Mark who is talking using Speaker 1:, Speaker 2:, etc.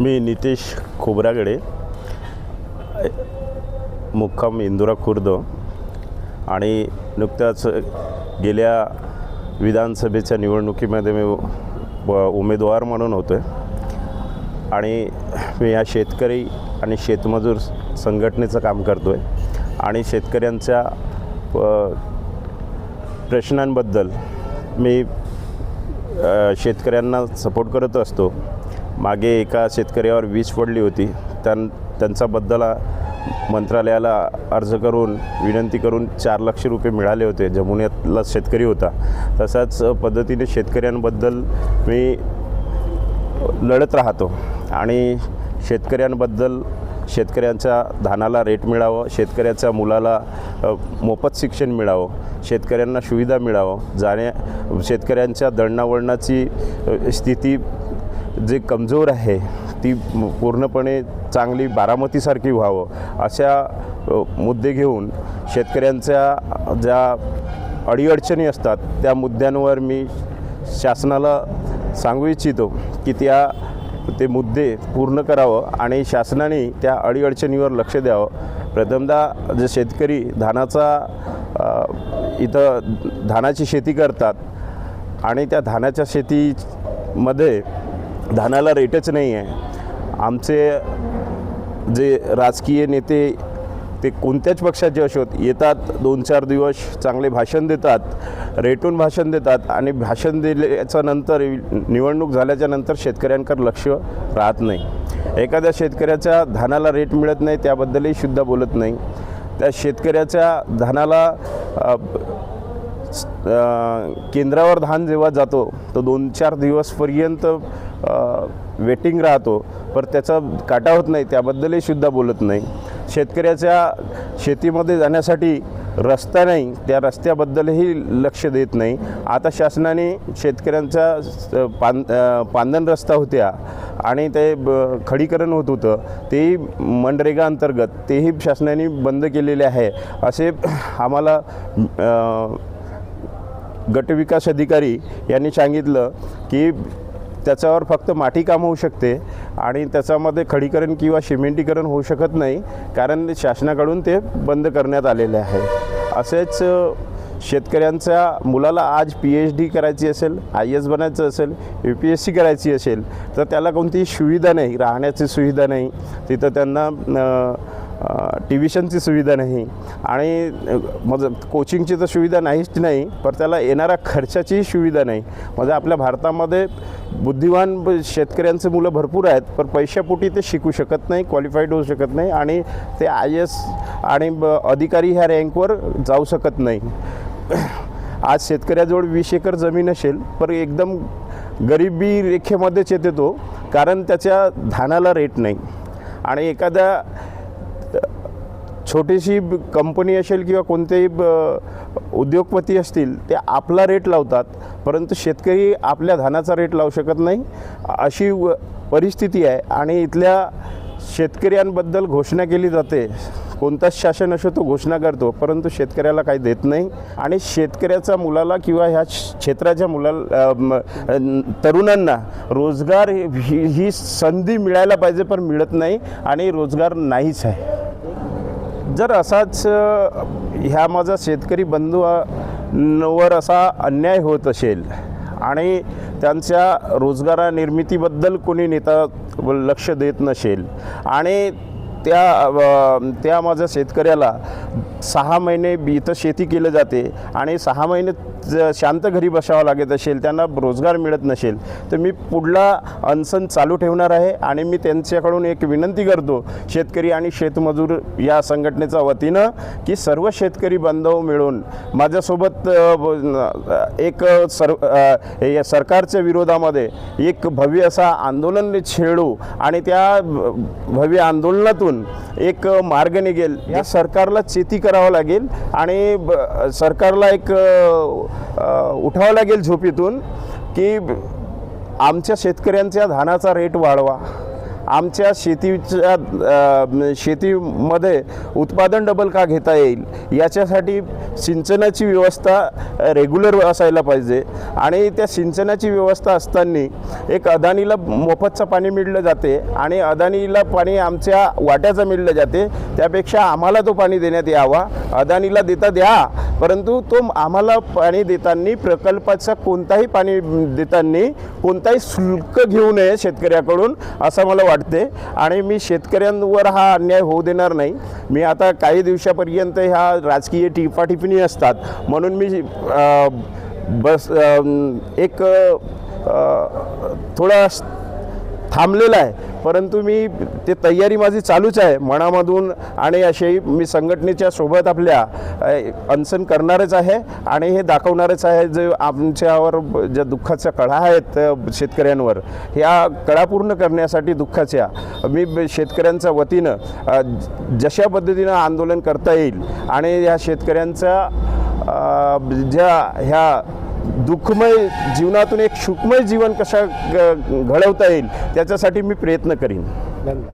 Speaker 1: मी नितेश खोबरागडे मुक्काम इंदुरा खुर्द आणि नुकत्याच गेल्या विधानसभेच्या निवडणुकीमध्ये मी व- उमेदवार म्हणून होतो आहे आणि मी या शेतकरी आणि शेतमजूर संघटनेचं काम करतो आहे आणि शेतकऱ्यांच्या प्रश्नांबद्दल मी शेतकऱ्यांना सपोर्ट करत असतो. मागे एका शेतकऱ्यावर वीज पडली होती. त्यां त्यांचा बद्दला मंत्रालयाला अर्ज करून विनंती करून चार लक्ष रुपये मिळाले होते. जमुन्यातला शेतकरी होता. तसाच पद्धतीने शेतकऱ्यांबद्दल मी लढत राहतो. आणि शेतकऱ्यांबद्दल शेतकऱ्यांच्या धानाला रेट मिळावं शेतकऱ्याच्या मुलाला मोफत शिक्षण मिळावं शेतकऱ्यांना सुविधा मिळावं जाण्या शेतकऱ्यांच्या दळणावळणाची स्थिती जे कमजोर आहे ती पूर्णपणे चांगली बारामतीसारखी व्हावं अशा मुद्दे घेऊन शेतकऱ्यांच्या ज्या अडीअडचणी असतात त्या मुद्द्यांवर मी शासनाला सांगू इच्छितो की त्या ते मुद्दे पूर्ण करावं आणि शासनाने त्या अडीअडचणीवर लक्ष द्यावं. प्रथमदा जे शेतकरी धानाचा इथं धानाची शेती करतात आणि त्या धानाच्या शेतीमध्ये धानाला रेटच नाही आहे. आमचे जे राजकीय नेते ते कोणत्याच पक्षाचे असोत येतात दोन चार दिवस चांगले भाषण देतात रेटून भाषण देतात आणि भाषण दिल्याच्या नंतर निवडणूक झाल्याच्यानंतर शेतकऱ्यांकडे लक्ष राहत नाही. एखाद्या शेतकऱ्याच्या धानाला रेट मिळत नाही त्याबद्दलही सुद्धा बोलत नाही. त्या शेतकऱ्याच्या धानाला केंद्रावर धान जेव्हा जातो तो दोन चार दिवसपर्यंत वेटिंग राहतो. पर त्याचा काटा होत नाही त्याबद्दलही सुद्धा बोलत नाही. शेतकऱ्याच्या शेतीमध्ये जाण्यासाठी रस्ता नाही त्या रस्त्याबद्दलही लक्ष देत नाही. आता शासनाने शेतकऱ्यांचा पान पांदन रस्ता होत्या आणि ते ब- खडीकरण होत होतं तेही मनरेगा अंतर्गत तेही शासनाने बंद केलेले आहे. असे आम्हाला गटविकास अधिकारी यांनी सांगितलं की त्याच्यावर फक्त माती काम होऊ शकते आणि त्याच्यामध्ये खडीकरण किंवा सिमेंटीकरण होऊ शकत नाही कारण शासनाकडून ते बंद करण्यात आलेले आहे. असेच शेतकऱ्यांच्या मुलाला आज पी एच डी करायची असेल आय एस बनायचं असेल यू पी एस सी करायची असेल तर त्याला कोणतीही सुविधा नाही राहण्याची सुविधा नाही. तिथं त्यांना अ, ट्युशनची सुविधा नाही आणि मग कोचिंगची तर सुविधा नाहीच नाही पण त्याला येणाऱ्या खर्चाचीही सुविधा नाही. म्हणजे आपल्या भारतामध्ये बुद्धिवान ब- शेतकऱ्यांचे मुलं भरपूर आहेत पण पैशापोटी ते शिकू शकत नाही क्वालिफाईड होऊ शकत नाही आणि ते आय एस आणि ब- अधिकारी ह्या रँकवर जाऊ शकत नाही. आज शेतकऱ्याजवळ वीस एकर जमीन असेल पण एकदम गरिबी रेखेमध्येच येते तो कारण त्याच्या धानाला रेट नाही. आणि एखाद्या छोटीशी ब- कंपनी असेल किंवा कोणतेही ब- उद्योगपती असतील ते आपला रेट लावतात परंतु शेतकरी आपल्या धानाचा रेट लावू शकत नाही. अशी व- परिस्थिती आहे आणि इथल्या शेतकऱ्यांबद्दल घोषणा केली जाते. कोणताच शासन असो तो घोषणा करतो परंतु शेतकऱ्याला काही देत नाही. आणि शेतकऱ्याचा मुलाला किंवा ह्या क्षेत्राच्या मुलाला तरुणांना रोजगार ही- ही संधी मिळायला पाहिजे पण मिळत नाही आणि रोजगार नाहीच आहे. जर असाच ह्या माझा शेतकरी बंधूवर असा अन्याय होत असेल आणि त्यांच्या रोजगारा निर्मितीबद्दल कोणी नेता लक्ष देत नसेल आणि त्या त्या माझ्या शेतकऱ्याला सहा महिने बी- इथं शेती केलं जाते आणि सहा महिने ज- शांत घरी बसावं लागत असेल त्यांना रोजगार मिळत नसेल तर मी पुढला अनशन चालू ठेवणार आहे आणि मी त्यांच्याकडून एक विनंती करतो शेतकरी आणि शेतमजूर या संघटनेच्या वतीनं की सर्व शेतकरी बांधव मिळून माझ्यासोबत एक सर सरकारच्या विरोधामध्ये एक भव्य असा आंदोलन छेडू आणि त्या भव्य आंदोलनातून एक मार्ग निघेल या सरकारला शेती करावं लागेल आणि ब- सरकारला एक उठावं लागेल झोपेतून की आमच्या शेतकऱ्यांच्या धानाचा रेट वाढवा. आमच्या शेतीच्या शेतीमध्ये उत्पादन डबल का घेता येईल? याच्यासाठी सिंचनाची व्यवस्था रेग्युलर असायला पाहिजे. आणि त्या सिंचनाची व्यवस्था असताना एक अदानीला मोफतचं पाणी मिळलं जाते आणि अदानीला पाणी आमच्या वाट्याचं मिळलं जाते. त्यापेक्षा आम्हाला तो पाणी देण्यात यावा. अदानीला देता द्या. परंतु तो आम्हाला पाणी देताना प्रकल्पाचा कोणताही पाणी देताना कोणताही शुल्क घेऊ नये शेतकऱ्याकडून असं मला वाटते. आणि मी शेतकऱ्यांवर हा अन्याय होऊ देणार नाही. मी आता काही दिवसापर्यंत ह्या राजकीय टिपाटिपणी असतात. म्हणून मी बस एक थोडा थांबलेला आहे. परंतु मी ते तयारी माझी चालूच आहे मनामधून आणि अशी मी संघटनेच्या सोबत आपल्या अनसन करणारच आहे आणि हे दाखवणारच आहे जे आमच्यावर ज्या दुःखाच्या कळा आहेत शेतकऱ्यांवर ह्या कळा पूर्ण करण्यासाठी दुःखाच्या मी शेतकऱ्यांच्या वतीनं जशा पद्धतीनं आंदोलन करता येईल आणि ह्या शेतकऱ्यांचा ज्या ह्या दुःखमय जीवनातून एक सुखमय जीवन कशा घडवता येईल त्याच्यासाठी मी प्रयत्न करीन.
Speaker 2: धन्यवाद.